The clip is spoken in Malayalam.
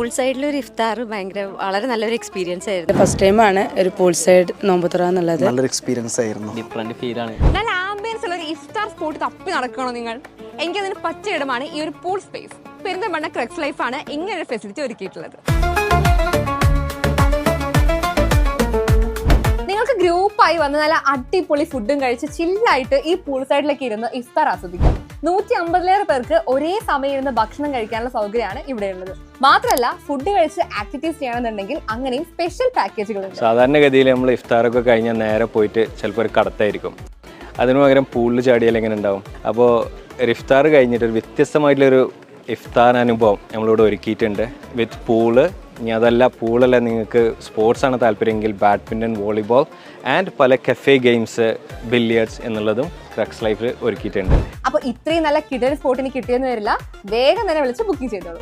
പൂൾ സൈഡിൽ ഒരു ഇഫ്താർ ഭയങ്കര വളരെ നല്ലൊരു എക്സ്പീരിയൻസ് ആയിരുന്നു. ഫസ്റ്റ് ടൈം ആണ് ഒരു പൂൾ സൈഡ് നോമ്പുതുറ എന്നുള്ളത്. നല്ലൊരു എക്സ്പീരിയൻസ് ആയിരുന്നു. ഡിഫറെന്റ് ഫീൽ ആണ്. നല്ല ആംബിയൻസ് ഉള്ള ഒരു ഇഫ്താർ സ്പോട്ട് തപ്പി നടക്കണോ നിങ്ങൾ? എനിക്ക് അതിന് പറ്റിയ ഇടമാണ് ഈ ഒരു pool space Perinthalmanna Crux Life ആണ് ഇങ്ങനെ ഒരു ഫെസിലിറ്റി ഒരുക്കിയിട്ടുള്ളത്. നിങ്ങൾക്ക് ഗ്രൂപ്പായി വന്ന് നല്ല അടിപൊളി ഫുഡും കഴിച്ച് ചില്ലായിട്ട് ഈ പൂൾ സൈഡിലേക്ക് ഇരുന്ന് ഇഫ്താർ ആസ്വദിക്കാം. നൂറ്റി അമ്പതിലേറെ പേർക്ക് ഒരേ സമയം ഇരുന്ന് ഭക്ഷണം കഴിക്കാനുള്ള സൗകര്യമാണ് ഇവിടെയുള്ളത്. മാത്രമല്ല ഫുഡ് കഴിച്ച് ആക്ടിവിറ്റീസ് ചെയ്യണമെന്നുണ്ടെങ്കിൽ അങ്ങനെയും സ്പെഷ്യൽ പാക്കേജുകളുണ്ട് സാധാരണഗതിയിൽ നമ്മൾ ഇഫ്താറൊക്കെ കഴിഞ്ഞാൽ നേരെ പോയിട്ട് ചിലപ്പോൾ ഒരു കടത്തായിരിക്കും. അതിനു പകരം പൂളിൽ ചാടിയാൽ എങ്ങനെ ഉണ്ടാവും? അപ്പോൾ ഒരു ഇഫ്താർ കഴിഞ്ഞിട്ട് ഒരു വ്യത്യസ്തമായിട്ടുള്ളൊരു ഇഫ്താർ അനുഭവം നമ്മളിവിടെ ഒരുക്കിയിട്ടുണ്ട്. വിത്ത് പൂൾ ഇനി അതല്ല പൂളല്ല നിങ്ങൾക്ക് സ്പോർട്സ് ആണ് താല്പര്യമെങ്കിൽ ബാഡ്മിന്റൺ വോളിബോൾ ആൻഡ് പല കഫേ ഗെയിംസ് ബില്ലിയർഡ്സ് എന്നുള്ളതും ക്രക്സ് ലൈഫിൽ ഒരുക്കിയിട്ടുണ്ട്. അപ്പോൾ ഇത്രയും നല്ല കിടൽ സ്പോട്ടിന് കിട്ടിയെന്ന് വരില്ല. വേഗം തന്നെ വിളിച്ച് ബുക്കിംഗ് ചെയ്തോളൂ.